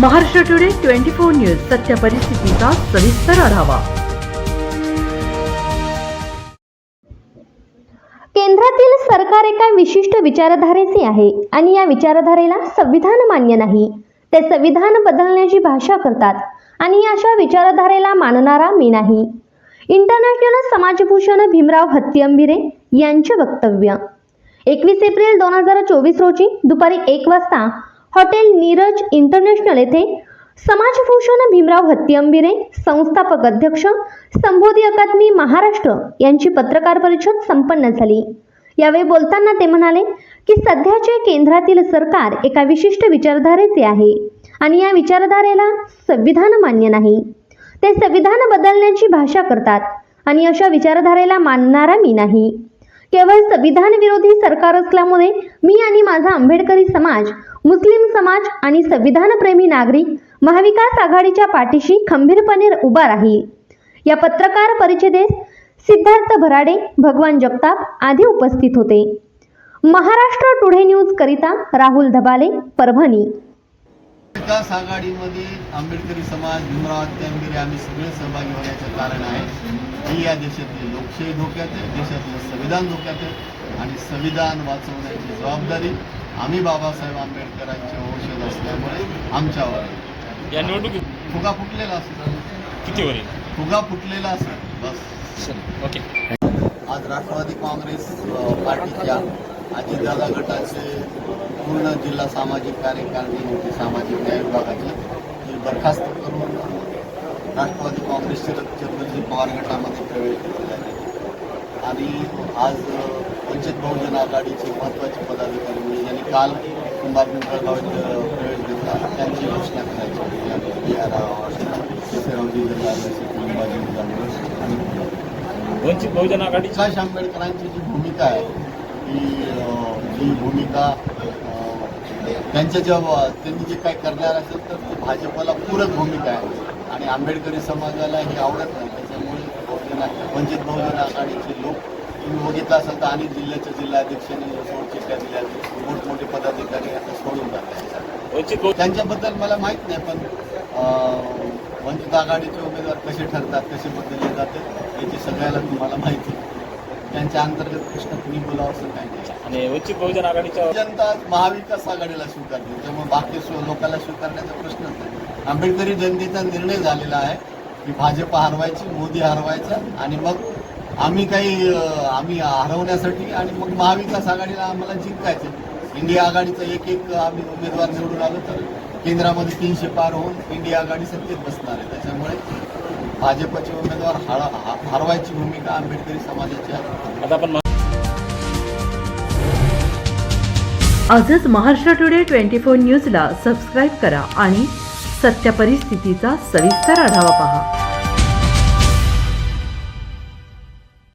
Maharashtra today twenty four news सत्य परिस्थितीचा सविस्तर आढावा. केंद्रातील सरकार एका विशिष्ट विचारधारेचे आहे आणि या विचारधारेला संविधान मान्य नाही. ते संविधान बदलण्याची भाषा करतात आणि अशा विचारधारेला मानणारा मी नाही. इंटरनॅशनल समाजभूषण भीमराव हत्तीअंबिरे यांचे वक्तव्य. एकवीस एप्रिल दोन हजार चोवीस रोजी दुपारी एक वाजता हॉटेल नीरज इंटरनॅशनल येथे समाजभूषण भीमराव हत्तीअंबिरे संस्थापक अध्यक्ष संबोधी अकादमी महाराष्ट्र यांची पत्रकार परिषद संपन्न झाली. यावेळी बोलताना ते म्हणाले की सध्याचे केंद्रातील सरकार एका विशिष्ट विचारधारेचे आहे आणि या विचारधारेला संविधान मान्य नाही. ते संविधान बदलण्याची भाषा करतात आणि अशा विचारधारेला मानणारा मी नाही. केवळ संविधान विरोधी सरकार असल्यामुळे मी आणि माझा आंबेडकरी समाज मुस्लिम समाज आणि संविधानप्रेमी नागरिक महाविकास आघाडीच्या पाठीशी खंबीरपणे उभा राहील या पत्रकार परिषदेस सिद्धार्थ भराडे भगवान जगताप आदी उपस्थित होते. महाराष्ट्र टुडे न्यूज करिता राहुल धबाले परभणी. विकास आघाडीमध्ये आंबेडकरी समाज भीमराव आम्ही सगळे सहभागी होण्याचं कारण आहे. या देशातली लोकशाही धोक्यात आहे देशातलं संविधान धोक्यात आहे आणि संविधान वाचवण्याची जबाबदारी आम्ही बाबासाहेब आंबेडकरांचे वंशज असल्यामुळे आमच्यावर आहे. या निवडणुकीत फुगा फुटलेला असतो किती होईल फुगा फुटलेला असतो बस. ओके. आज राष्ट्रवादी काँग्रेस पार्टीच्या अजितदादा गटाचे पूर्ण जिल्हा सामाजिक कार्यकारिणी होती सामाजिक न्याय विभागाची बरखास्त करून राष्ट्रवादी काँग्रेसचे चंद्रजी पवार गटामध्ये प्रवेश केलेला आहे आणि आज वंचित बहुजन आघाडीचे महत्त्वाचे पदाधिकारी म्हणजे ज्यांनी काल कुंभार पिंपळगाव प्रवेश घेतला त्यांची घोषणा करायची होती. जगदाळे आणि वंचित बहुजन आघाडीची प्रकाश आंबेडकरांची जी भूमिका आहे की अं, जी भूमिका त्यांच्या जेव्हा त्यांनी जे काही करणार असेल तर ती भाजपला पूरक भूमिका आहे. आणि आंबेडकरी समाजाला हे आवडत नाही त्याच्यामुळे बहुजन वंचित बहुजन आघाडीचे लोक तुम्ही बघितलं असेल तर अनेक जिल्ह्याच्या जिल्हाध्यक्षांनी सोडचिठ्ठ्या दिल्या मोठमोठे पदाधिकारी आता सोडून जातात त्यांच्याबद्दल मला माहीत नाही पण वंचित आघाडीचे उमेदवार कसे ठरतात कसे बदलले जातात याची सगळ्याला तुम्हाला माहिती आहे. त्यांच्या अंतर्गत प्रश्न कुणी बोलावं असं नाही. आणि वंचित बहुजन आघाडीच्या जनता आज महाविकास आघाडीला स्वीकारते त्यामुळे बाकी सो- लोकांना स्वीकारण्याचा प्रश्नच नाही. आंबेडकरी जनतेचा निर्णय झालेला आहे की भाजप हरवायची मोदी हरवायचा आणि मग आम्ही काही अं, आम्ही हरवण्यासाठी आणि मग महाविकास आघाडीला आम्हाला जिंकायचं इंडिया आघाडीचा एक एक आम्ही उमेदवार निवडून आलो तर केंद्रामध्ये तीनशे पार होऊन इंडिया आघाडी सत्तेत बसणार आहे. त्याच्यामुळे भाजपचे उमेदवार हर ह- हरवायची भूमिका आंबेडकरी समाजाची आहे आता आपण आजच महाराष्ट्र टुडे ट्वेंटी फोर न्यूजला सबस्क्राईब करा आणि सत्य परिस्थितीचा सविस्तर आढावा पहा.